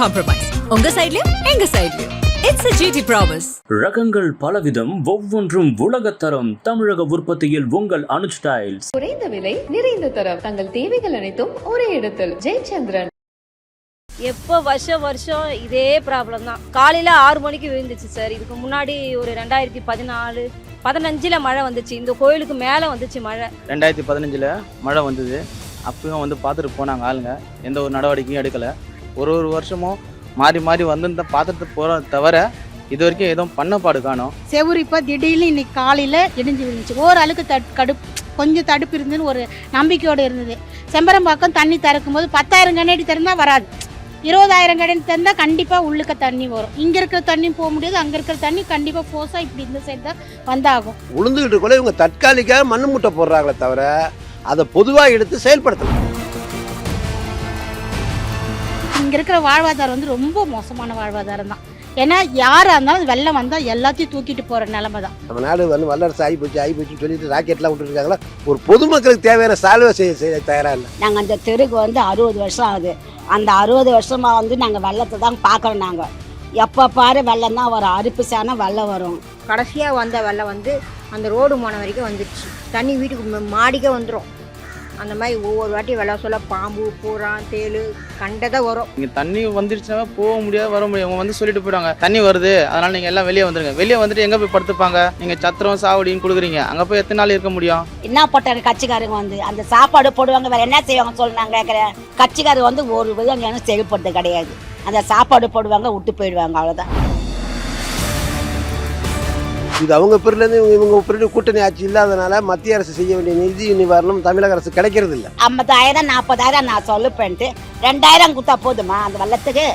Compromise உங்க சைடுலயும் எங்க சைடுலயும் இட்ஸ் a GT ப்ராமிஸ் ரகங்கள் பலவிதம் ஒவ்வொன்றும் உலகத்தரம் தமிழக உற்பத்தியில் உங்கள் அனு ஸ்டைல்ஸ் குறைந்த விலை நிறைந்த தரம். தங்கள் தேவைகள் அனைத்தும் ஒரே இடத்தில். ஜெயச்சந்திரன். எப்போ வருஷம் வருஷம் இதே ப்ராப்ளம் தான். காலையில் ஆறு மணிக்கு விழுந்துச்சு சார் இதுக்கு முன்னாடி ஒரு ரெண்டாயிரத்தி பதினாலு பதினஞ்சில் மழை வந்துச்சு. இந்த கோயிலுக்கு மேலே வந்துச்சு மழை. ரெண்டாயிரத்தி பதினஞ்சில் மழை வந்தது. அப்பயும் வந்து பார்த்துட்டு போனாங்க ஆளுங்க. எந்த ஒரு நடவடிக்கையும் எடுக்கலை. ஒரு ஒரு வருஷமும் மாறி மாறி வந்து இந்த பார்த்துட்டு போகிற தவிர இது வரைக்கும் எதுவும் பண்ணப்பாடு காணோம். செவுரு இப்போ திடீர்னு இன்னைக்கு காலையில் இடிஞ்சு விழுந்துச்சு. ஓரளவுக்கு தடு கடுப் கொஞ்சம் தடுப்பு இருந்துன்னு ஒரு நம்பிக்கையோடு இருந்தது. செம்பரம்பாக்கம் தண்ணி திறக்கும் போது பத்தாயிரம் கண்ணாடி திறந்தா வராது. இருபதாயிரம் கண்ணாடி திறந்தா கண்டிப்பாக உள்ளுக்க தண்ணி வரும். இங்கே இருக்கிற தண்ணி போக முடியாது அங்கே இருக்கிற தண்ணி கண்டிப்பாக ஃபோர்ஸாக இப்படி இந்த சைடு தான் வந்தாகும். உளுந்துகிட்டு கூட இவங்க தற்காலிக்காக மண்ணு மூட்டை போடுறாங்களே தவிர அதை பொதுவாக எடுத்து செயல்படுத்தலாம் இங்கே இருக்கிற வாழ்வாதாரம் வந்து ரொம்ப மோசமான வாழ்வாதாரம் தான். ஏன்னா யாராக இருந்தாலும் வெள்ளம் வந்தால் எல்லாத்தையும் தூக்கிட்டு போகிற நிலமை தான். நம்ம நாடு வந்து வல்லரசு ஆகி போச்சு ஆகி போச்சுன்னு சொல்லிட்டு ராக்கெட்லாம் விட்டுருக்காங்களா? ஒரு பொதுமக்களுக்கு தேவையான சால்வை செய்ய செய்ய தயாராக இல்லை? நாங்கள் அந்த தெருக்கு வந்து அறுபது வருஷம் ஆகுது. அந்த அறுபது வருஷமாக வந்து நாங்கள் வெள்ளத்தை தான் பார்க்குறோம் நாங்கள் எப்போ பாரு வெள்ளம் தான் வரும் அறுப்பு சாணம் வெள்ளம் வரும். கடைசியாக வந்த வெள்ளம் வந்து அந்த ரோடு போன வரைக்கும் வந்துடுச்சு தண்ணி வீட்டுக்கு ம- மாடிக்கே வந்துடும் அந்த மாதிரி ஒவ்வொரு வாட்டி வெள்ளம் சொல்ல பாம்பு பூரா தேள் கண்டதை வரும். இங்கே தண்ணி வந்துருச்சுன்னா போக முடியாது வர முடியாது. அவங்க வந்து சொல்லிட்டு போயிடுவாங்க தண்ணி வருது அதனால் நீங்கள் எல்லாம் வெளியே வந்துருங்க. வெளியே வந்துட்டு எங்கே போய் படுத்துப்பாங்க? நீங்கள் சத்திரம் சாவடின்னு கொடுக்குறீங்க. அங்கே போய் எத்தனை நாள் இருக்க முடியும்? என்ன போட்டாங்க கட்சிக்காரங்க வந்து அந்த சாப்பாடு போடுவாங்க வேற என்ன செய்வாங்க சொல்லு நான் கேட்குறேன் கட்சிக்காரங்க வந்து ஒரு விதம் செயல்படுறது கிடையாது. அந்த சாப்பாடு போடுவாங்க விட்டு போயிடுவாங்க அவ்வளோதான் இது அவங்க பேர்லேருந்து இவங்க இவங்க பேருந்து கூட்டணி ஆட்சி இல்லாதனால மத்திய அரசு செய்ய வேண்டிய நிதி நிவாரணம் தமிழக அரசு கிடைக்கிறது இல்லை. ஐம்பதாயிரம் நாற்பதாயிரம் நான் சொல்லுப்பேன்ட்டு. ரெண்டாயிரம் கொடுத்தா போதுமா அந்த வெள்ளத்துக்கு?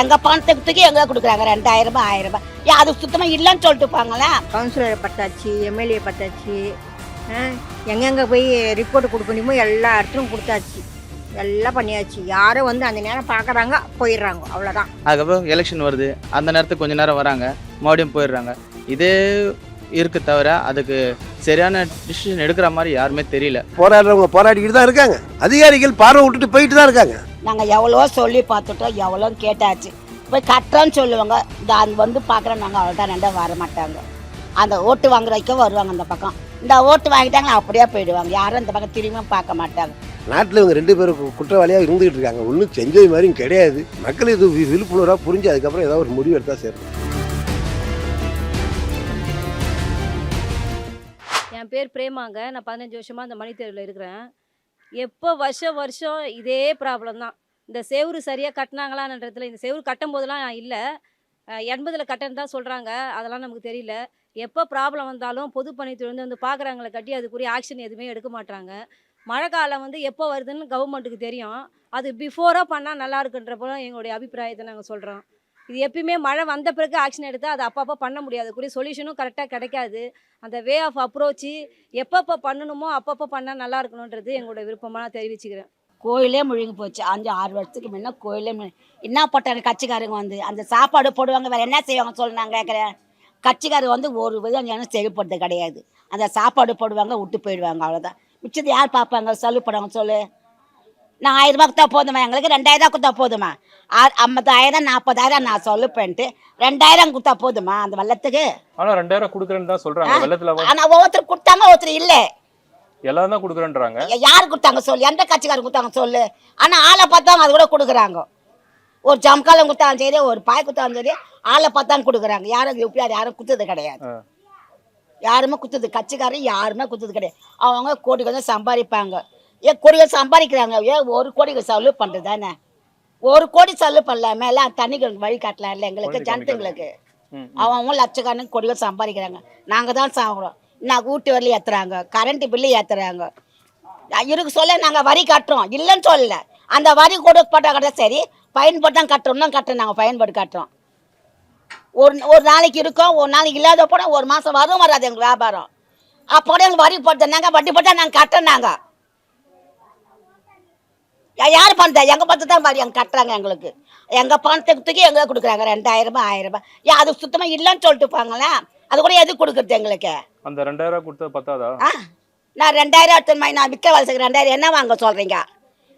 எங்க பணத்துக்கு எங்க கொடுக்குறாங்க? ரெண்டாயிரம் ரூபாய் ஆயிரம்? ரூபாய் ஏன் அது சுத்தமா இல்லைன்னு சொல்லிட்டு போங்களா கவுன்சிலரை பட்டாச்சு எம்எல்ஏ பட்டாச்சு எங்கெங்கே போய் ரிப்போர்ட் கொடுக்கணுமோ எல்லா இடத்துலையும் கொடுத்தாச்சு. எல்லாம் பண்ணியாச்சு. யாரும் வந்து அந்த நேரம் பார்க்குறாங்க போயிடுறாங்க. அவ்வளோதான் அதுக்கப்புறம் எலெக்ஷன் வருது. அந்த நேரத்துக்கு கொஞ்ச நேரம் வராங்க. மறுபடியும் போயிடுறாங்க. இதே இருக்கு தவிர அதுக்கு சரியான டிசிஷன் எடுக்கிற மாதிரி யாருமே தெரியல. போராடுறவங்க போராடிக்கிட்டு தான் இருக்காங்க. அதிகாரிகள் பார்வை விட்டுட்டு போயிட்டு தான் இருக்காங்க. நாங்க எவ்வளோ சொல்லி பார்த்துட்டோம் எவ்வளோ கேட்டாச்சு. போய் கட்டுறோன்னு சொல்லுவாங்க. இந்த அது வந்து பார்க்குறோம் நாங்கள் அவ்வளோதான் ரெண்டா வர மாட்டாங்க. அந்த ஓட்டு வாங்குற வரைக்கும் வருவாங்க அந்த பக்கம். இந்த ஓட்டு வாங்கிட்டாங்க அப்படியே போயிடுவாங்க. யாரும் இந்த பக்கம் திரும்பியும் பார்க்க மாட்டாங்க. நாட்டில் இவங்க ரெண்டு பேரும் குற்றவாளியாக இருந்துகிட்டு இருக்காங்க. ஒன்றும் செஞ்சது மாதிரியும் கிடையாது. மக்கள் இது வி- விழிப்புணர்வாக புரிஞ்சு அதுக்கப்புறம் ஏதாவது ஒரு முடிவு எடுத்தால் சரி என் பேர் பிரேமாங்க. நான் பதினஞ்சு வருஷமாக அந்த மணித்தேரில் இருக்கிறேன். எப்போ வருஷம் வருஷம் இதே ப்ராப்ளம் தான். இந்த செவுரு சரியாக கட்டினாங்களான்றதுல இந்த செவுரு கட்டும் போதெல்லாம் இல்லை எண்பதில் கட்டன்னு தான் சொல்கிறாங்க அதெல்லாம் நமக்கு தெரியல. எப்போ ப்ராப்ளம் வந்தாலும் பொதுப்பணித்துறை வந்து வந்து பார்க்குறாங்களே கட்டி அதுக்குரிய ஆக்ஷன் எதுவுமே எடுக்க மாட்டாங்க மழை காலம் வந்து எப்போ வருதுன்னு கவர்மெண்ட்டுக்கு தெரியும். அது பிஃபோராக பண்ணால் நல்லா இருக்குன்றப்போ எங்களுடைய அபிப்பிராயத்தை நாங்கள் சொல்கிறோம் இது எப்பயுமே மழை வந்த பிறகு ஆக்ஷன் எடுத்தால் அது அப்பப்போ பண்ண முடியாது. கூடிய சொல்யூஷனும் கரெக்டாக கிடைக்காது. அந்த வே ஆஃப் அப்ரோச்சு எப்பப்போ பண்ணணுமோ அப்பப்போ பண்ணால் நல்லா இருக்கணுன்றது எங்களோட விருப்பமாக நான் தெரிவிச்சுக்கிறேன். கோயிலே முழுங்கி போச்சு. அஞ்சு ஆறு வருஷத்துக்கு முன்னே கோயிலே முழு என்ன போட்டாங்க கட்சிக்காரங்க வந்து? அந்த சாப்பாடு போடுவாங்க வேறு என்ன செய்வாங்க? சொல்லு நான் கேட்குறேன் கட்சிக்காரங்க வந்து ஒரு விதம் செயல்படுறது கிடையாது. அந்த சாப்பாடு போடுவாங்க விட்டு போயிடுவாங்க அவ்வளோதான் மிச்சத்தை யார் பார்ப்பாங்க? சொல்லு போடுவாங்க சொல்லு. நான் ஆயிரம் ரூபாய் கொடுத்தா போதுமா? எங்களுக்கு ரெண்டாயிரம் கொடுத்தா போதுமா? ஆ ஐம்பதாயிரம் நாற்பதாயிரம் நான் சொல்லுப்பேன்ட்டு. ரெண்டாயிரம் கொடுத்தா போதுமா அந்த வெள்ளத்துக்கு? ஆனா ரெண்டாயிரம் கொடுக்குறேன்னு தான் வெள்ளத்துல வ- ஆனால் ஒவ்வொருத்தர் கொடுத்தாங்க ஒருத்தர் இல்லை. எல்லாரும் தான் கொடுக்குறேன்றாங்க. யார் கொடுத்தாங்க? சொல்லு. எந்த கட்சிக்காரர் கொடுத்தாங்க? சொல்லு. ஆனால் ஆளை பார்த்தாங்க அது கூட கொடுக்குறாங்க. ஒரு ஜம்காலம் கொடுத்தாலும் சரி ஒரு பாய் கொடுத்தாலும் சரி ஆளை பார்த்தாங்க கொடுக்குறாங்க. யாரும் யூபிஆர் யாரும் குத்துறது கிடையாது. யாருமே குத்துது கட்சிக்காரன் யாருமே குத்துது கிடையாது. அவங்க கோடி கொஞ்சம் சம்பாதிப்பாங்க. ஏன் கோடி கொஞ்சம் சம்பாதிக்கிறாங்க. ஏன் ஒரு கோடி செலவு பண்ணுறது தானே ஒரு கோடி செலவு பண்ணலாமே. எல்லாம் தண்ணிக்கு வழி காட்டலாம் இல்லை எங்களுக்கு ஜனத்துங்களுக்கு. அவன் லட்சக்கணக்கு கோடிகள் சம்பாதிக்கிறாங்க. நாங்கள் தான் சாப்பிட்றோம் நான் வீட்டு வரல ஏற்றுறாங்க கரண்ட் பில்லு ஏற்றுறாங்க இருக்கு சொல்ல நாங்கள் வரி கட்டுறோம். இல்லைன்னு சொல்லல. அந்த வரி கொடுக்கப்பட்ட கட்ட சரி பயன்பட்டு தான் கட்டுறோம்னா கட்டுறோம் நாங்கள் பயன்பாடு கட்டுறோம். ஒரு ஒரு நாளைக்கு இருக்கோம் ஒரு நாளைக்கு இல்லாத போட ஒரு மாதம் வரும் வராது எங்களுக்கு வியாபாரம். அப்போட எங்களுக்கு வரி போட்டுனாங்க வட்டி போட்டால் நாங்கள் கட்டுறோம் யார் பண்ணுறா எங்கள் பணத்தை தான் வரி அங்கே கட்டுறாங்க எங்களுக்கு. எங்கள் பணத்துக்கு தூக்கி எங்களுக்கு கொடுக்குறாங்க. ரெண்டாயிரம் ரூபாய் ஆயிரம். ரூபாய் ஏன் அது சுத்தமாக இல்லைன்னு சொல்லிட்டு போங்களா அது கூட எது கொடுக்குறது எங்களுக்கு? அந்த ரெண்டாயிரம் கொடுத்தது பத்தாதா? நான் ரெண்டாயிரம் எடுத்து நான் விற்க செய்கிறேன் ரெண்டாயிரம் என்ன வாங்க சொல்கிறீங்க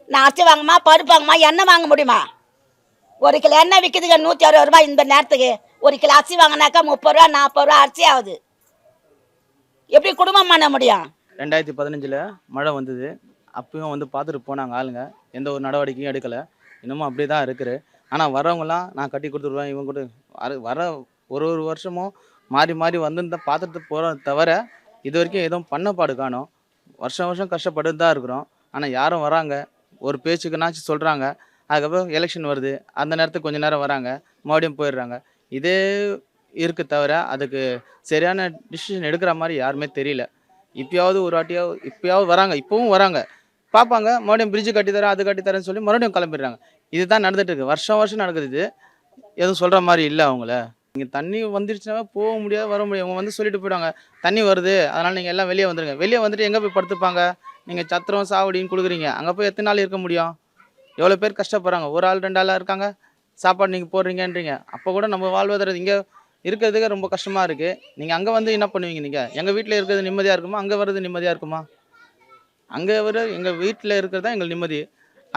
நான் அரிசி வாங்கம்மா பருப்பு வாங்கம்மா எண்ணெய் வாங்க முடியுமா? ஒரு கிலோ எண்ணெய் விற்கிதுங்க நூற்றி அறுபது ரூபாய் இந்த நேரத்துக்கு. ஒரு கிலோ அரிசி வாங்கினாக்கா முப்பது ரூபா நாற்பது ரூபா அரிசி ஆகுது. எப்படி குடும்பம் பண்ண முடியும்? ரெண்டாயிரத்தி பதினஞ்சில் மழை வந்தது. அப்பயும் வந்து பார்த்துட்டு போனாங்க ஆளுங்க. எந்த ஒரு நடவடிக்கையும் எடுக்கலை. இன்னமும் அப்படியே தான் இருக்குது. ஆனால் வரவங்களாம் நான் கட்டி கொடுத்துருவேன் இவங்க கூட வர- ஒரு ஒரு வருஷமும் மாறி மாறி வந்து பார்த்துட்டு போகிறோம் தவிர இது வரைக்கும் எதுவும் பண்ணப்பாடு காணும். வருஷம் வருஷம் கஷ்டப்பட்டு தான் இருக்கிறோம். ஆனால் யாரும் வராங்க. ஒரு பேச்சுக்குனாச்சும் சொல்கிறாங்க அதுக்கப்புறம் எலெக்ஷன் வருது. அந்த நேரத்துக்கு கொஞ்ச நேரம் வராங்க. மறுபடியும் போயிடுறாங்க. இதே இருக்கு தவிர அதுக்கு சரியான டிசிஷன் எடுக்கிற மாதிரி யாருமே தெரியல. இப்பயாவது ஒரு வாட்டியாவது இப்பயாவது வராங்க. இப்போவும் வராங்க. பார்ப்பாங்க. மறுபடியும் பிரிட்ஜு கட்டி தரேன் அது கட்டி தரேன்னு சொல்லி மறுபடியும் கிளம்பிடுறாங்க. இதுதான் நடந்துட்டு இருக்கு. வருஷம் வருஷம் நடக்குது இது. எதுவும் சொல்கிற மாதிரி இல்லை அவங்கள. இங்கே தண்ணி வந்துருச்சுனாவே போக முடியாது வர முடியாது. அவங்க வந்து சொல்லிட்டு போயிடுவாங்க. தண்ணி வருது. அதனால் நீங்கள் எல்லாம் வெளியே வந்துடுங்க வெளியே வந்துட்டு எங்கே போய் படுத்துப்பாங்க? நீங்கள் சத்திரம் சாவடின்னு கொடுக்குறீங்க. அங்கே போய் எத்தனை நாள் இருக்க முடியும்? எவ்வளோ பேர் கஷ்டப்படுறாங்க? ஒரு ஆள் ரெண்டு ஆளாக இருக்காங்க? சாப்பாடு நீங்கள் போடுறீங்கன்றீங்க. அப்போ கூட நம்ம வாழ்வதற்கு இங்கே இருக்கிறதுக்கு ரொம்ப கஷ்டமாக இருக்குது நீங்கள் அங்கே வந்து என்ன பண்ணுவீங்க நீங்கள் எங்கள் வீட்டில் இருக்கிறது நிம்மதியாக இருக்குமா? அங்கே வர்றது நிம்மதியாக இருக்குமா? அங்கே வர எங்கள் வீட்டில் இருக்கிறது தான் எங்களுக்கு நிம்மதி.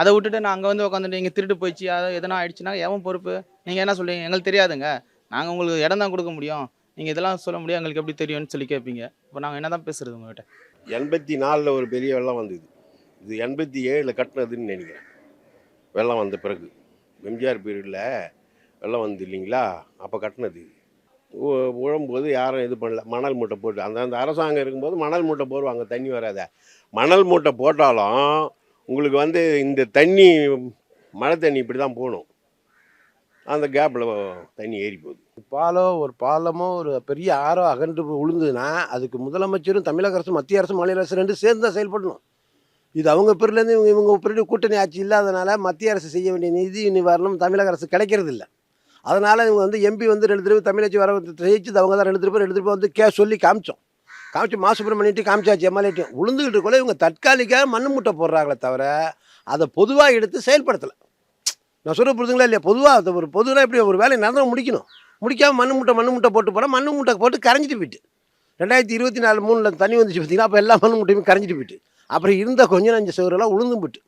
அதை விட்டுட்டு நான் அங்கே வந்து உட்காந்துட்டு இங்கே திருட்டு போயிடுச்சு. அதை எதனா ஆயிடுச்சுன்னா எவன் பொறுப்பு? நீங்கள் என்ன சொல்லுவீங்க எங்களுக்கு தெரியாதுங்க. நாங்கள் உங்களுக்கு இடம் தான் கொடுக்க முடியும். நீங்கள் இதெல்லாம் சொல்ல முடியும் எங்களுக்கு எப்படி தெரியும்னு சொல்லி கேட்பீங்க. இப்போ நாங்கள் என்ன தான் பேசுகிறது உங்கள்கிட்ட எண்பத்தி நாலில் ஒரு பெரிய வெள்ளம் வந்தது. இது எண்பத்தி ஏழில் கட்டினதுன்னு நினைக்கிறேன். வெள்ளம் வந்த பிறகு. எம்ஜிஆர் பீரியடில் வெள்ளம் வந்து இல்லைங்களா? அப்போ கட்டினது. உ- உழும்போது யாரும் இது பண்ணல. மணல் மூட்டை போட்டு அந்த அந்த அரசாங்கம் இருக்கும்போது மணல் மூட்டை போடுவாங்க. தண்ணி வராத. மணல் மூட்டை போட்டாலும் உங்களுக்கு வந்து இந்த தண்ணி மழை தண்ணி இப்படி தான் போகணும். அந்த கேப்பில் தண்ணி ஏறி போகுது. பாலோ ஒரு பாலமோ ஒரு பெரிய ஆறோ அகன்று விழுந்ததுன்னா அதுக்கு முதலமைச்சரும் தமிழக அரசு மத்திய அரசும் மாநில அரசு ரெண்டு சேர்ந்து தான் செயல்படணும். இது அவங்க பேர்லேருந்து இவங்க இவங்க பேருந்து கூட்டணி ஆட்சி இல்லாதனால மத்திய அரசு செய்ய வேண்டிய நிதி நிவாரணம் தமிழக அரசு கிடைக்கிறது இல்லை. அதனால் இவங்க வந்து எம்பி வந்து ரெண்டு தடவை தமிழச்சி வர ஜெயிச்சது அவங்க தான் ரெண்டு திருப்பி ரெண்டு திருப்பி வந்து கே சொல்லி காமிச்சோம். காமிச்சு மாசுப்பிரமணிட்டு காமிச்சாச்சு எம்எல்ஏட்டையும் உளுந்துக்கிட்டு கூட இவங்க தற்காலிக்காக மண்ணு மூட்டை போடுறாங்களே தவிர அதை பொதுவாக எடுத்து செயல்படுத்தலை. நான் சொல்ல புரிதுங்களா இல்லையா? பொதுவாக ஒரு பொதுவாக எப்படி ஒரு வேலையை நடந்து முடிக்கணும். முடிக்காமல் மண் மூட்டை மண் மூட்டை போட்டு போனால் மண் மூட்டை போட்டு கரைஞ்சிட்டு போயிட்டு. ரெண்டாயிரத்தி இருபத்தி நாலு மூணில் தண்ணி வந்துச்சு பார்த்தீங்கன்னா அப்போ எல்லா மண் மூட்டையுமே கரைஞ்சிட்டு போயிட்டு. அப்புறம் இருந்த கொஞ்சம் நஞ்ச சுவரெல்லாம் உளுந்தும் போட்டு.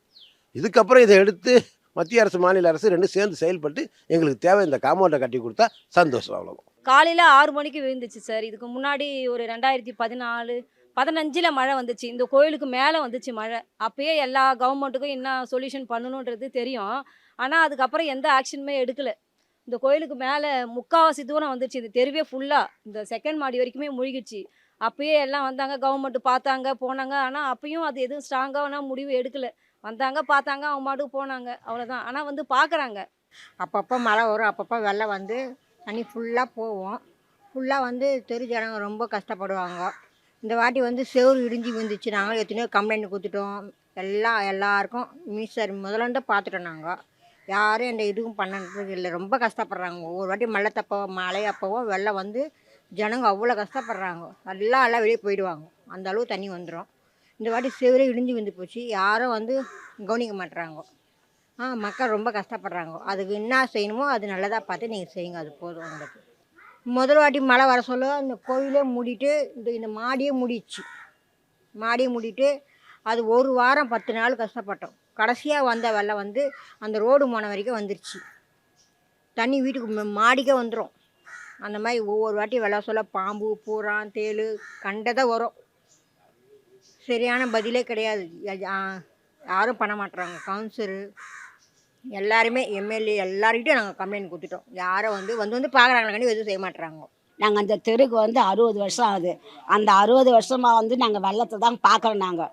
இதுக்கப்புறம் இதை எடுத்து மத்திய அரசு மாநில அரசு ரெண்டும் சேர்ந்து செயல்பட்டு எங்களுக்கு தேவை இந்த காம்பவுண்டை கட்டி கொடுத்தா சந்தோஷம் அவ்வளோதான் காலையில் ஆறு மணிக்கு விழுந்துச்சு சார். இதுக்கு முன்னாடி ஒரு ரெண்டாயிரத்தி பதினாலு பதினஞ்சில் மழை வந்துச்சு. இந்த கோயிலுக்கு மேலே வந்துச்சு மழை. அப்பயே எல்லா கவர்மெண்ட்டுக்கும் என்ன சொல்யூஷன் பண்ணணுன்றது தெரியும். ஆனால் அதுக்கப்புறம் எந்த ஆக்ஷனுமே எடுக்கலை. இந்த கோயிலுக்கு மேலே முக்காவாசி தூரம் வந்துச்சு இந்த தெருவே ஃபுல்லாக இந்த செகண்ட் மாடி வரைக்குமே முழுகிடுச்சு. அப்பயே எல்லாம் வந்தாங்க கவர்மெண்ட் பார்த்தாங்க போனாங்க. ஆனால் அப்பயும் அது எதுவும் ஸ்ட்ராங்கான முடிவு எடுக்கலை. வந்தாங்க பார்த்தாங்க அவங்க மாட்டுக்கு போனாங்க. அவ்வளோதான் ஆனால் வந்து பார்க்குறாங்க. அப்பப்போ மழை வரும். அப்பப்போ வெள்ளம் வந்து தண்ணி ஃபுல்லாக போவோம் ஃபுல்லாக வந்து தெரு ஜனங்க ரொம்ப கஷ்டப்படுவாங்க. இந்த வாட்டி வந்து செவுரு இடிஞ்சு விழுந்துச்சு. நாங்கள் எத்தனையோ கம்ப்ளைண்ட் கொடுத்துட்டோம். எல்லாம் எல்லாருக்கும் மினிஸ்டர் முதல்ல பார்த்துட்டோம் நாங்கள் யாரும் எந்த இதுவும் பண்ணது இல்லை ரொம்ப கஷ்டப்படுறாங்க. ஒவ்வொரு வாட்டி மழை தப்போ மழை அப்போவோ வெள்ளம் வந்து ஜனங்க அவ்வளோ கஷ்டப்படுறாங்க. எல்லாம் எல்லாம் வெளியே போயிடுவாங்க. அந்த அளவு தண்ணி வந்துடும் இந்த வாட்டி சிவரே இடிஞ்சு விழுந்து போச்சு. யாரும் வந்து கவனிக்க மாட்டுறாங்க ஆ மக்கள் ரொம்ப கஷ்டப்படுறாங்க. அதுக்கு என்ன செய்யணுமோ அது நல்லதாக பார்த்து நீங்கள் செய்யுங்க. அது போதும் உங்களுக்கு. முதல் வாட்டி மழை வர சொல்ல இந்த கோயிலே மூடிட்டு இந்த இந்த மாடியே மூடிடுச்சு. மாடியை மூடிட்டு அது ஒரு வாரம் பத்து நாள் கஷ்டப்பட்டோம். கடைசியாக வந்த வெள்ளம் வந்து அந்த ரோடு போன வரைக்கும் வந்துருச்சு. தண்ணி வீட்டுக்கு மாடிக்கே வந்துடும் அந்த மாதிரி ஒவ்வொரு வாட்டி வெள்ளம் சொல்ல பாம்பு பூரான் தேள் கண்டதாக வரும். சரியான பதிலே கிடையாது. யாரும் பண்ண மாட்டுறாங்க கவுன்சிலரு எல்லாருமே எம்எல்ஏ எல்லாருக்கிட்டையும் நாங்கள் கம்ப்ளைண்ட் கொடுத்துட்டோம். யாரும் வந்து வந்து வந்து பார்க்குறாங்களே எதுவும் செய்ய மாட்டுறாங்க நாங்கள் அந்த தெருக்கு வந்து அறுபது வருஷம் ஆகுது. அந்த அறுபது வருஷமாக வந்து நாங்கள் வெள்ளத்தை தான் பார்க்குறோம் நாங்கள்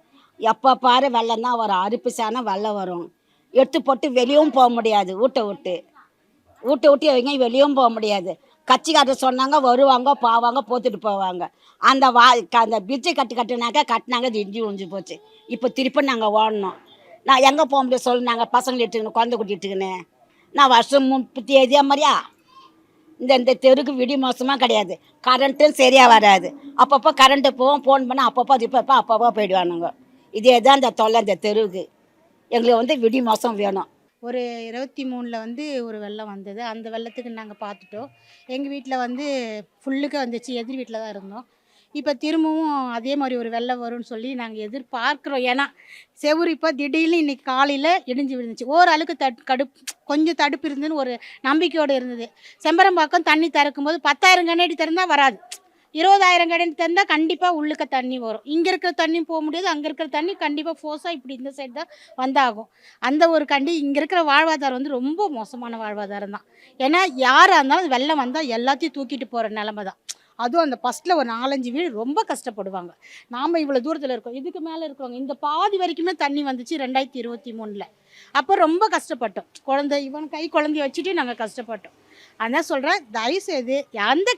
எப்போ பாரு வெள்ளம் தான் வரும் அரிப்பிசான வெள்ளம் வரும். எடுத்து போட்டு வெளியும் போக முடியாது. வீட்டை விட்டு. வீட்டை விட்டு அவங்க வெளியும் போக முடியாது. கட்சிக்காரர் சொன்னாங்க வருவாங்க போவாங்க போத்துட்டு போவாங்க. அந்த வா க- அந்த பிரிட்ஜை கட்டு கட்டுனாக்கா கட்டினாங்க அது இஞ்சி உழிஞ்சு போச்சு. இப்போ திருப்பி நாங்கள் ஓடணும். நான் எங்கே போக முடியும் சொல்லு நாங்கள் பசங்களை இட்டுக்கணும் குழந்தை கூட்டிட்டுக்குன்னு நான் வருஷம் முப்பத்தி ஏதியா மாதிரியா? இந்த இந்த தெருக்கு விடி மோசமாக கிடையாது. கரண்ட்டும் சரியாக வராது. அப்பப்போ கரண்ட்டு போவோம் ஃபோன் பண்ணால் அப்பப்போ அது இப்போ அப்பப்போ போயிடுவானுங்க. இதே தான் இந்த தொல்லை இந்த தெருவுக்கு. எங்களுக்கு வந்து விடி மாதம் வேணும். ஒரு இருபத்தி மூணில் வந்து ஒரு வெள்ளம் வந்தது. அந்த வெள்ளத்துக்கு நாங்கள் பார்த்துட்டோம். எங்கள் வீட்டில் வந்து ஃபுல்லுக்கு வந்துச்சு. எதிர் வீட்டில் தான் இருந்தோம். இப்போ திரும்பவும் அதே மாதிரி ஒரு வெள்ளம் வரும்னு சொல்லி நாங்கள் எதிர்பார்க்குறோம். ஏன்னா செவுரு இப்போ திடீர்னு இன்றைக்கி காலையில் இடிஞ்சு விழுந்துச்சு. ஓரளவுக்கு தட் கடுப் கொஞ்சம் தடுப்பு இருந்ததுன்னு ஒரு நம்பிக்கையோடு இருந்தது. செம்பரம்பாக்கம் தண்ணி திறக்கும்போது பத்தாயிரம் கண்ணாடி திறந்தால் வராது. இருபதாயிரம் கடன் தந்தால் கண்டிப்பாக உள்ளுக்க தண்ணி வரும். இங்கே இருக்கிற தண்ணி போக முடியாது அங்கே இருக்கிற தண்ணி கண்டிப்பாக ஃபோர்ஸாக இப்படி இந்த சைடு தான் வந்தாகும். அந்த ஒரு கண்டி இங்கே இருக்கிற வாழ்வாதாரம் வந்து ரொம்ப மோசமான வாழ்வாதாரம் தான். ஏன்னா யாராக இருந்தாலும் வெள்ளம் வந்தால் எல்லாத்தையும் தூக்கிட்டு போகிற நிலமை தான். அதுவும் அந்த ஃபஸ்ட்டில் ஒரு நாலஞ்சு வீடு ரொம்ப கஷ்டப்படுவாங்க. நாம் இவ்வளோ தூரத்தில் இருக்கோம். இதுக்கு மேலே இருக்கிறவங்க இந்த பாதி வரைக்குமே தண்ணி வந்துச்சு ரெண்டாயிரத்தி இருபத்தி மூணில். அப்போ ரொம்ப கஷ்டப்பட்டோம். குழந்தை இவன் கை குழந்தைய வச்சுட்டு நாங்கள் கஷ்டப்பட்டோம். அதான் சொல்கிறேன் தயவுசெய்து எந்த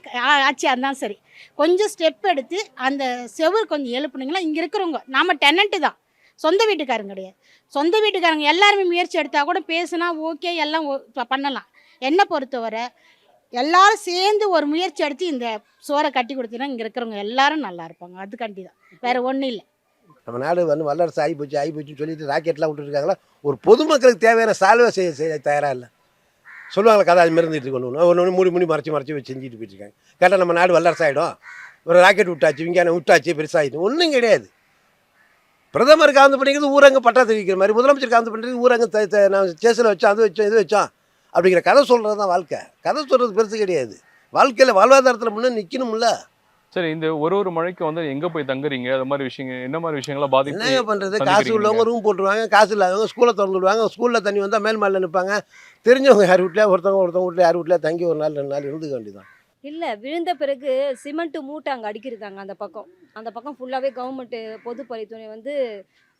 ஆட்சியாக இருந்தாலும் சரி கொஞ்சம் ஸ்டெப் எடுத்து அந்த செவுரு கொஞ்சம் எழுப்புனீங்களா இங்கே இருக்கிறவங்க நாம் டெனண்ட்டு தான். சொந்த வீட்டுக்காரங்க கிடையாது. சொந்த வீட்டுக்காரங்க எல்லாருமே முயற்சி எடுத்தால் கூட பேசுனா ஓகே எல்லாம் பண்ணலாம். என்னை பொறுத்தவரை எல்லாரும் சேர்ந்து ஒரு முயற்சி எடுத்து இந்த சோறை கட்டி கொடுத்தீங்கன்னா இங்கே இருக்கிறவங்க எல்லாரும் நல்லா இருப்பாங்க. அதுக்காண்டி தான். வேற ஒன்றும் இல்லை. நம்ம நாடு வந்து வல்லரசு ஆகி போச்சு ஆகி போச்சுன்னு சொல்லிட்டு ராக்கெட்லாம் விட்டுருக்காங்களா ஒரு பொதுமக்களுக்கு தேவையான சால்வை செய்ய செய்ய தயாராக இல்லை? சொல்லுவாங்களே கதை அது மறந்துட்டு இருக்கணும் ஒன்று ஒன்று மூடி மூடி மறைச்சி மறைச்சி வச்சு செஞ்சுட்டு போயிட்டுருக்காங்க கேட்டால் நம்ம நாடு வல்லரசு ஆகிடும் ஒரு ராக்கெட் விட்டாச்சு விஞ்ஞானம் விட்டாச்சு பெருசாகிடும் ஒன்றும் கிடையாது. பிரதமர் காந்து பண்ணிக்கிறது ஊரங்க பட்டா தெரிவிக்கிற மாதிரி முதலமைச்சர் காந்து பண்ணுறது ஊரங்க நான் சேசில் வச்சோம் அது வச்சோம் இது வச்சோம் அப்படிங்கிற கதை சொல்கிறது தான் வாழ்க்கை. கதை சொல்கிறது பெருசு கிடையாது. வாழ்க்கையில் வாழ்வாதாரத்தில் முன்னே நிற்கணும்ல சரி இந்த ஒரு ஒரு மழைக்கு வந்து எங்க போய் தங்குறீங்க? அது மாதிரி விஷயங்கள் என்ன மாதிரி விஷயங்கள பாதிப்பு என்னங்க பண்ணுறது காசு உள்ளவங்க ரூம் போட்டுருவாங்க காசு இல்லாதவங்க ஸ்கூலை திறந்து விடுவாங்க ஸ்கூலில் தண்ணி வந்தால் மேல் மாலில் நிற்பாங்க தெரிஞ்சவங்க யார் வீட்லையா ஒருத்தவங்க ஒருத்தவங்க வீட்டில் யார் வீட்லையா தங்கி ஒரு நாள் ரெண்டு நாள் இருந்துக்க வேண்டியதான் இல்லை விழுந்த பிறகு சிமெண்ட் மூட்டை அங்கே அடிக்கிருந்தாங்க அந்த பக்கம். அந்த பக்கம் ஃபுல்லாகவே கவர்மெண்ட்டு பொதுப்பணித்துறை வந்து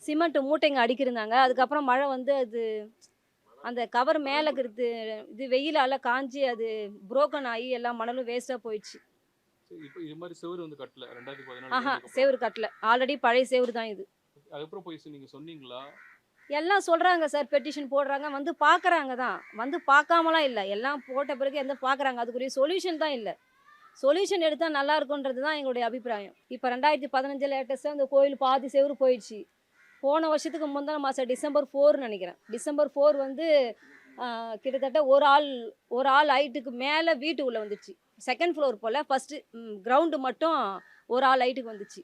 சிமெண்ட் மூட்டைங்க அடிக்கிருந்தாங்க. அதுக்கப்புறம் மழை வந்து அது அந்த கவர் மேலே இருக்கிறது இது வெயிலால் காஞ்சி அது புரோக்கன் ஆகி எல்லா மணலும் வேஸ்ட்டாக போயிடுச்சு. இப்போ இது மாதிரி செவரு வந்து கட்டல. ரெண்டாயிரத்தி ஆஹா சேவரு கட்டல. ஆல்ரெடி பழைய சேவரு தான் இது. அதுக்கப்புறம் போய் நீங்க சொன்னீங்களா? எல்லாம் சொல்கிறாங்க சார் பெட்டிஷன் போடுறாங்க. வந்து பார்க்குறாங்க தான். வந்து பார்க்காமலாம் இல்லை. எல்லாம் போட்ட பிறகு எந்த பார்க்குறாங்க அதுக்குரிய சொல்யூஷன் தான் இல்லை. சொல்யூஷன் எடுத்தால் நல்லா இருக்குன்றது தான் எங்களுடைய அபிப்பிராயம். இப்போ ரெண்டாயிரத்தி பதினஞ்சு லேட்டஸ்ட்டாக அந்த கோயில் பாதி செவரு போயிடுச்சு. போன வருஷத்துக்கு முந்தின மாதம் டிசம்பர் ஃபோர்னு நினைக்கிறேன். டிசம்பர் ஃபோர் வந்து ஆஹ், கிட்டத்தட்ட ஒரு ஆள் ஒரு ஆள் ஹைட்டுக்கு மேலே வீட்டு உள்ள வந்துச்சு. செகண்ட் ஃப்ளோர் போல் ஃபஸ்ட்டு கிரவுண்டு மட்டும் ஒரு ஆள் ஹைட்டுக்கு வந்துச்சு.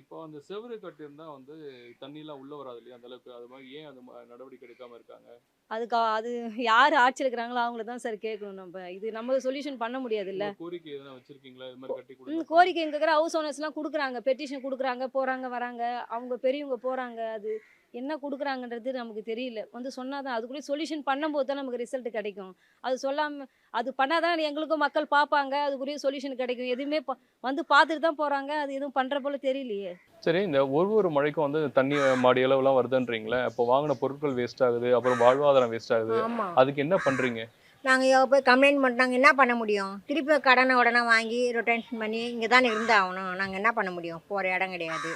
இப்போ அந்த செவரு கட்டியிருந்தா வந்து தண்ணிலாம் உள்ள வராது இல்லையா? அந்த அளவுக்கு அது மாதிரி ஏன் அந்த நடவடிக்கை எடுக்காம இருக்காங்க? அதுக்கு அது யார் ஆட்சியில் இருக்கிறாங்களோ அவங்கள தான் சார் கேட்கணும் நம்ம. இது நம்ம சொல்யூஷன் பண்ண முடியாதுல்ல உங்க கோரிக்கை எதனா வச்சிருக்கீங்களா? இது மாதிரி கட்டி கொடுங்க. கோரிக்கை எங்க இருக்கிற ஹவுஸ் ஓனர்ஸ்லாம் கொடுக்குறாங்க. பெட்டிஷன் கொடுக்குறாங்க போகிறாங்க வராங்க. அவங்க பெரியவங்க போகிறாங்க அது என்ன கொடுக்குறாங்கன்றது நமக்கு தெரியல. வந்து சொன்னால் தான் அதுக்குள்ளே சொல்யூஷன் பண்ணும்போது தான் நமக்கு ரிசல்ட் கிடைக்கும். அது சொல்லாமல் அது பண்ணால் தான் எங்களுக்கும் மக்கள் பார்ப்பாங்க. அதுக்குரிய சொல்யூஷன் கிடைக்கும். எதுவுமே வந்து பார்த்துட்டு தான் போகிறாங்க அது எதுவும் பண்ணுற போல தெரியலையே. சரி இந்த ஒரு ஒரு மழைக்கும் வந்து தண்ணி மாடி அளவுலாம் வருதுன்றீங்களே அப்போ வாங்கின பொருட்கள் வேஸ்ட் ஆகுது அப்புறம் வாழ்வாதாரம் வேஸ்ட் ஆகுது. ஆமாம் அதுக்கு என்ன பண்றீங்க? நாங்கள் போய் கம்ப்ளைண்ட் பண்ணிட்டாங்க என்ன பண்ண முடியும்? திருப்பி கடனை உடனே வாங்கி ரொட்டேஷன் பண்ணி இங்கே தானே இருந்தாகணும் நாங்கள் என்ன பண்ண முடியும்? போகிற இடம் கிடையாது.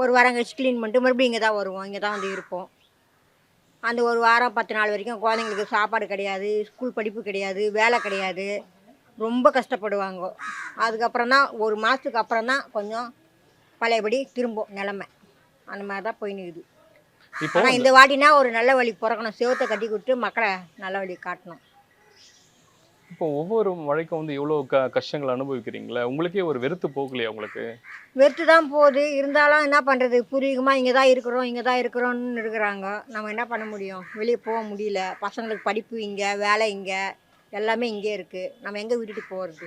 ஒரு வாரம் கழிச்சு க்ளீன் பண்ணிட்டு மறுபடியும் இங்கே தான் வருவோம். இங்கே தான் வந்து இருப்போம். அந்த ஒரு வாரம் பத்து நாள் வரைக்கும் குழந்தைங்களுக்கு சாப்பாடு கிடையாது ஸ்கூல் படிப்பு கிடையாது வேலை கிடையாது. ரொம்ப கஷ்டப்படுவாங்க. அதுக்கப்புறம் தான் ஒரு மாதத்துக்கு அப்புறம் தான் கொஞ்சம் பழையபடி திரும்பும் நிலமை. அந்த மாதிரி தான் போய் நிற்குது இப்போ ஆனால் இந்த வாட்டினா ஒரு நல்ல வழி பிறக்கணும். செவத்தை கட்டி கொடுத்து மக்களை நல்ல வழி காட்டணும். இப்போ ஒவ்வொரு மழைக்கும் வந்து இவ்வளோ க கஷ்டங்கள் அனுபவிக்கிறீங்களே உங்களுக்கே ஒரு வெறுத்து போகலையா உங்களுக்கு? வெறுத்து தான் போகுது. இருந்தாலும் என்ன பண்ணுறது பூர்வீகமா இங்கே தான் இருக்கிறோம் இங்கே தான் இருக்கிறோன்னு இருக்கிறாங்க. நம்ம என்ன பண்ண முடியும்? வெளியே போக முடியல. பசங்களுக்கு படிப்பு இங்கே வேலை இங்கே எல்லாமே இங்கே இருக்குது நம்ம எங்கே விட்டுட்டு போகிறது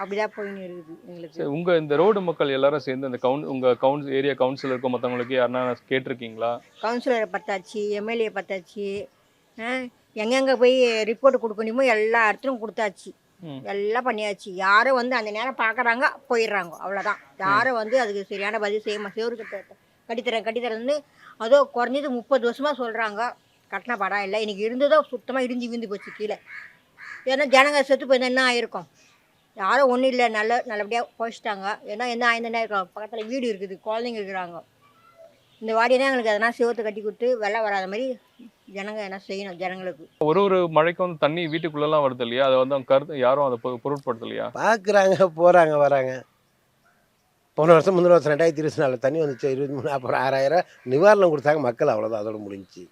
அப்படிதான் போயின்னு இருக்குது எங்களுக்கு. சரி, உங்க இந்த ரோடு மக்கள் எல்லாரும் சேர்ந்து இந்த கவுன் உங்க கவுன்ஸ் ஏரியா கவுன்சிலருக்கு மற்றவங்களுக்கு யாருன்னா கேட்டிருக்கீங்களா? கவுன்சிலரை பார்த்தாச்சு எம்எல்ஏ பார்த்தாச்சு எங்கெங்கே போய் ரிப்போர்ட் கொடுக்கணுமோ எல்லா இடத்துலையும் கொடுத்தாச்சு. எல்லாம் பண்ணியாச்சு. யாரும் வந்து அந்த நேரம் பார்க்குறாங்க போயிடுறாங்க. அவ்வளோதான் யாரும் வந்து அதுக்கு சரியான பதில் செய்ய மா செவரு கட்ட கட்டித்தரேன் கட்டித்தரேன்னு அதோ குறைஞ்சது முப்பது வருஷமாக சொல்கிறாங்க கட்டின படம் இல்லை. இன்னைக்கு இருந்ததோ சுத்தமாக இடிஞ்சு விழுந்து போச்சு கீழே. ஏன்னா ஜனங்க செத்து போயிருந்தா என்ன ஆயிருக்கும்? யாரும் ஒன்றும் இல்லை. நல்ல நல்லபடியாக போயிச்சிட்டாங்க ஏன்னா என்ன ஆயிருந்தா இருக்கும் பக்கத்தில் வீடு இருக்குது. குழந்தைங்க இருக்கிறாங்க. இந்த வாடினா எங்களுக்கு எதனா சிவத்தை கட்டி கொடுத்து வெள்ளம் வராத மாதிரி ஜனங்க என்ன செய்யணும் ஜனங்களுக்கு. ஒரு ஒரு மழைக்கும் வந்து தண்ணி வீட்டுக்குள்ளெல்லாம் வருது இல்லையா? அதை வந்து அவங்க கருத்து யாரும் அதை பொ- பொருட்படுத்தலையா பார்க்குறாங்க போகிறாங்க வராங்க. போன வருஷம் முந்தின வருஷம் ரெண்டாயிரத்தி இருபத்தி நாலு தண்ணி வந்துச்சு இருபத்தி மூணு அப்புறம் ஆறாயிரம் நிவாரணம் கொடுத்தாங்க மக்கள் அவ்வளோதான் அதோட முடிஞ்சுச்சு.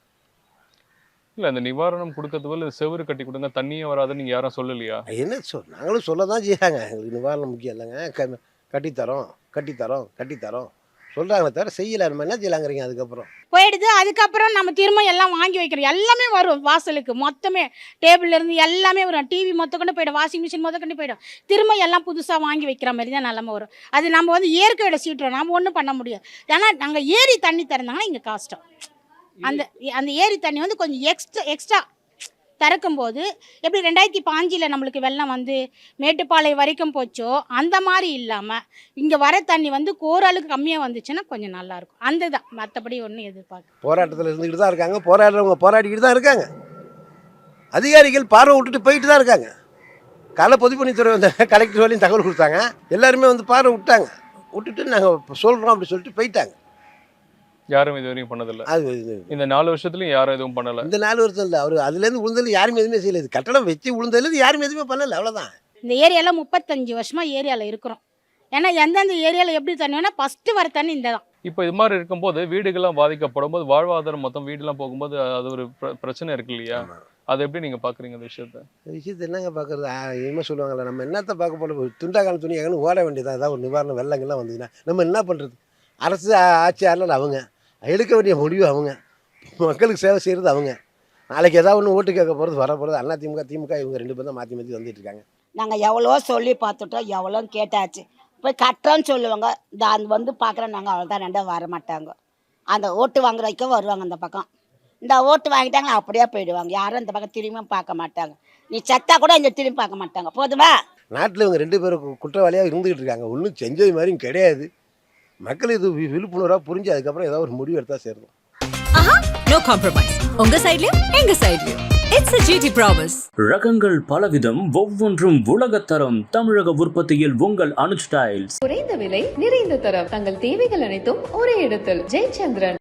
இல்ல இந்த நிவாரணம் கொடுக்கறது போல செவரு கட்டி கொடுங்க தண்ணியே வராதுன்னு நீங்க யாரும் சொல்லலையா? என்ன சொல் நாங்களும் சொல்ல தான் செய்கிறாங்க எங்களுக்கு நிவாரணம் முக்கியம் இல்லைங்க. க கட்டித்தரோம் கட்டித்தரோம் கட்டித்தரோம். சொல்கிறாங்களே தவிர செய்யலை நம்ம என்ன செய்யலாங்கிறீங்க அதுக்கப்புறம்? போயிடுது. அதுக்கப்புறம் நம்ம திரும்ப எல்லாம் வாங்கி வைக்கிறோம். எல்லாமே வரும் வாசலுக்கு. மொத்தமே டேபிள்ல இருந்து எல்லாமே வரும். டிவி மொத்த கொண்டு போயிடும். வாஷிங் மிஷின் மொத்த கொண்டு போயிடும். திரும்ப எல்லாம் புதுசாக வாங்கி வைக்கிற மாதிரி தான் நிலமை வரும். அது நம்ம வந்து இயற்கையோட சீட்டுறோம். நம்ம ஒன்றும் பண்ண முடியாது. ஏன்னா நாங்கள் ஏரி தண்ணி திறந்தாங்கன்னா இங்கே கஷ்டம். அந்த அந்த ஏரி தண்ணி வந்து கொஞ்சம் எக்ஸ்ட்ரா எக்ஸ்ட்ரா திறக்கும்போது எப்படி ரெண்டாயிரத்தி பாஞ்சில் நம்மளுக்கு வெள்ளம் வந்து மேட்டுப்பாளையம் வரைக்கும் போச்சோ அந்த மாதிரி இல்லாமல் இங்கே வர தண்ணி வந்து கோரளவுக்கு கம்மியாக வந்துச்சுன்னா கொஞ்சம் நல்லாயிருக்கும் அந்த தான் மற்றபடி ஒன்றும் எதிர்பார்க்க போராட்டத்தில் இருந்துக்கிட்டு தான் இருக்காங்க. போராடுறவங்க போராடிக்கிட்டு தான் இருக்காங்க. அதிகாரிகள் பார்வை விட்டுட்டு போயிட்டு தான் இருக்காங்க. காலை பொதுப்பணித்துறை வந்து கலெக்டர் வரையும் தகவல் கொடுத்தாங்க. எல்லாருமே வந்து பார்வை விட்டாங்க. விட்டுட்டு நாங்கள் சொல்கிறோம் அப்படி சொல்லிட்டு போயிட்டாங்க. யாரும் இது வரைக்கும் பண்ணதில்ல. அது இது- இந்த நாலு வருஷத்துலயும் யாரும் எதுவும் பண்ணல. இந்த நாலு வருஷம் இல்லை. அவர் அதுலேருந்து விழுந்ததில் யாருமே எதுவுமே செய்யல. இது கட்டடம் வச்சு விழுந்ததுலேருந்து யாருமே எதுவுமே பண்ணல. அவ்வளோதான் இந்த ஏரியாவில் முப்பத்தஞ்சு வருஷமாக ஏரியாவில் இருக்கிறோம். ஏன்னா எந்தெந்த ஏரியாவில் எப்படி தண்ணி வேணால் ஃபஸ்ட்டு வர தண்ணி இந்த தான் இப்போ இது மாதிரி இருக்கும்போது வீடுகள்லாம் பாதிக்கப்படும் போது வாழ்வாதாரம் மொத்தம் வீடுலாம் போகும்போது அது ஒரு பிர- பிரச்சனை இருக்கு இல்லையா? அதை எப்படி நீங்க பாக்குறீங்க அந்த விஷயத்த? இந்த விஷயத்தை என்னங்க பார்க்குறது இனிமேல் சொல்லுவாங்கல்ல நம்ம என்னத்தை பார்க்க போல துண்டாக்கான துணி எங்கன்னு ஓட வேண்டியதாக ஏதாவது ஒரு நிவாரணம் வெள்ளங்கள்லாம் வந்ததுன்னா நம்ம என்ன பண்ணுறது அரசு ஆ- ஆட்சியாளர் அவங்க. எடுக்க வேண்டிய முடிவு அவங்க. மக்களுக்கு சேவை செய்கிறது அவங்க. நாளைக்கு ஏதாவது ஒன்று ஓட்டு கேட்க போகிறது வர போகிறது அண்ணா திமுக திமுக இவங்க ரெண்டு பேரும் தான் மாற்றி மாற்றி வந்துட்டு இருக்காங்க. நாங்கள் எவ்வளோ சொல்லி பார்த்துட்டோம் எவ்வளோ கேட்டாச்சு. போய் கட்டுறோன்னு சொல்லுவாங்க. இந்த அந்த வந்து பார்க்குறோம் நாங்கள் அவ்வளோதான் ரெண்டா வர மாட்டாங்க. அந்த ஓட்டு வாங்குற வரைக்கும் வருவாங்க அந்த பக்கம். இந்த ஓட்டு வாங்கிட்டாங்க அப்படியே போயிடுவாங்க. யாரும் இந்த பக்கம் திரும்பியும் பார்க்க மாட்டாங்க. நீ செத்தா கூட இங்கே திரும்பி பார்க்க மாட்டாங்க. போதுமா? நாட்டில் இவங்க ரெண்டு பேரும் குற்றவாளியாக இருந்துகிட்டு இருக்காங்க. ஒன்றும் செஞ்சது மாதிரியும் கிடையாது. மக்கள் இது விழிப்புணர்வாக புரிஞ்சு அதுக்கப்புறம் ஏதாவது ஒரு முடிவு எடுத்தால் சேரணும் ஆஹா நோ காம்ப்ரமைஸ் உங்க சைடுலயும் எங்க சைடுலயும் ரகங்கள் பலவிதம் ஒவ்வொன்றும் உலகத்தரம் தமிழக உற்பத்தியில் உங்கள் அனுஜ் டைல்ஸ் குறைந்த விலை நிறைந்த தரம். தங்கள் தேவைகள் அனைத்தும் ஒரே இடத்தில். ஜெயச்சந்திரன்.